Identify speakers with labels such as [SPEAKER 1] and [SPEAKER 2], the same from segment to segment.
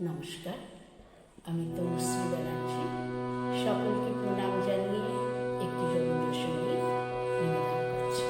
[SPEAKER 1] নমস্কার আমি তনুশ্রী ব্যানার্জি। সকলকে প্রণাম জানিয়ে একটি রবীন্দ্রসঙ্গীত নিবেদন করছি।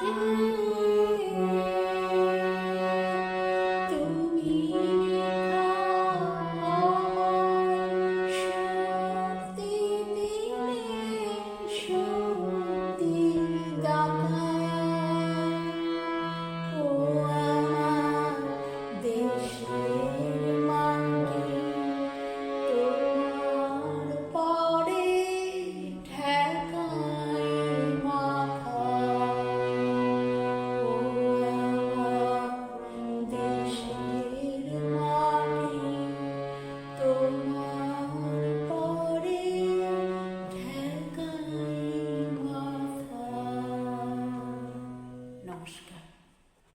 [SPEAKER 1] Thank you.